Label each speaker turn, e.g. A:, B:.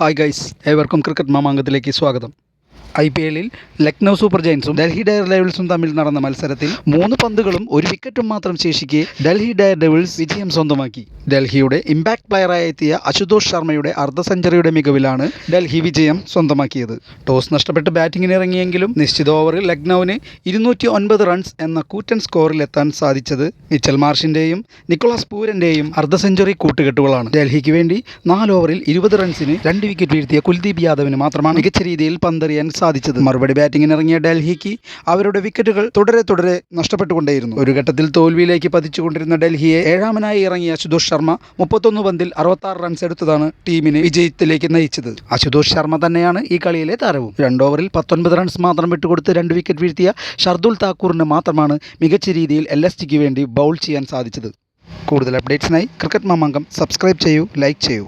A: Hi guys ഏവർക്കും cricket മാമാങ്കത്തിലേക്ക് സ്വാഗതം. ഐ പി എല്ലിൽ ലക്നൗ സൂപ്പർ ജയൻസും ഡൽഹി ഡയർ ഡെവിൾസും തമ്മിൽ നടന്ന മത്സരത്തിൽ മൂന്ന് പന്തുകളും ഒരു വിക്കറ്റും മാത്രം ശേഷിക്കെ ഡൽഹി ഡയർ ഡെവിൾസ് വിജയം സ്വന്തമാക്കി. ഡൽഹിയുടെ ഇമ്പാക്ട് പ്ലെയറായി എത്തിയ അശുതോഷ് ശർമ്മയുടെ അർദ്ധ സെഞ്ചുറിയുടെ മികവിലാണ് ഡൽഹി വിജയം സ്വന്തമാക്കിയത്. ടോസ് നഷ്ടപ്പെട്ട് ബാറ്റിംഗിന് ഇറങ്ങിയെങ്കിലും നിശ്ചിത ഓവറിൽ ലക്നൌവിന് ഇരുന്നൂറ്റി ഒൻപത് റൺസ് എന്ന കൂറ്റൻ സ്കോറിൽ എത്താൻ സാധിച്ചത് മിച്ചൽ മാർഷിന്റെയും നിക്കോളാസ് പൂരന്റെയും അർദ്ധ സെഞ്ചുറി കൂട്ടുകെട്ടുകളാണ്. ഡൽഹിക്ക് വേണ്ടി നാല് ഓവറിൽ ഇരുപത് റൺസിന് രണ്ട് വിക്കറ്റ് വീഴ്ത്തിയ കുൽദീപ് യാദവിന് മാത്രമാണ് മികച്ച രീതിയിൽ പന്തെറിയാൻ സാധിച്ചത്. മറുപടി ബാറ്റിംഗിന് ഇറങ്ങിയ ഡൽഹിക്ക് അവരുടെ വിക്കറ്റുകൾ തുടരെ തുടരെ നഷ്ടപ്പെട്ടുകൊണ്ടേയിരുന്നു. ഒരു ഘട്ടത്തിൽ തോൽവിയിലേക്ക് പതിച്ചുകൊണ്ടിരുന്ന ഡൽഹിയെ ഏഴാമനായി ഇറങ്ങിയ അശുതോഷ് ശർമ്മ മുപ്പത്തൊന്ന് പന്തിൽ അറുപത്താറ് റൺസ് എടുത്തതാണ് ടീമിനെ വിജയത്തിലേക്ക് നയിച്ചത്. അശുതോഷ് ശർമ്മ തന്നെയാണ് ഈ കളിയിലെ താരവും. രണ്ട് ഓവറിൽ പത്തൊൻപത് റൺസ് മാത്രം വിട്ടുകൊടുത്ത് രണ്ട് വിക്കറ്റ് വീഴ്ത്തിയ ഷർദുൽ താക്കൂറിന് മാത്രമാണ് മികച്ച രീതിയിൽ എൽ എസ് ടിക്ക് വേണ്ടി ബൗൾ ചെയ്യാൻ സാധിച്ചത്. കൂടുതൽ അപ്ഡേറ്റ്സിനായി ക്രിക്കറ്റ് മാമാങ്കം സബ്സ്ക്രൈബ് ചെയ്യൂ ലൈക്ക് ചെയ്യൂ.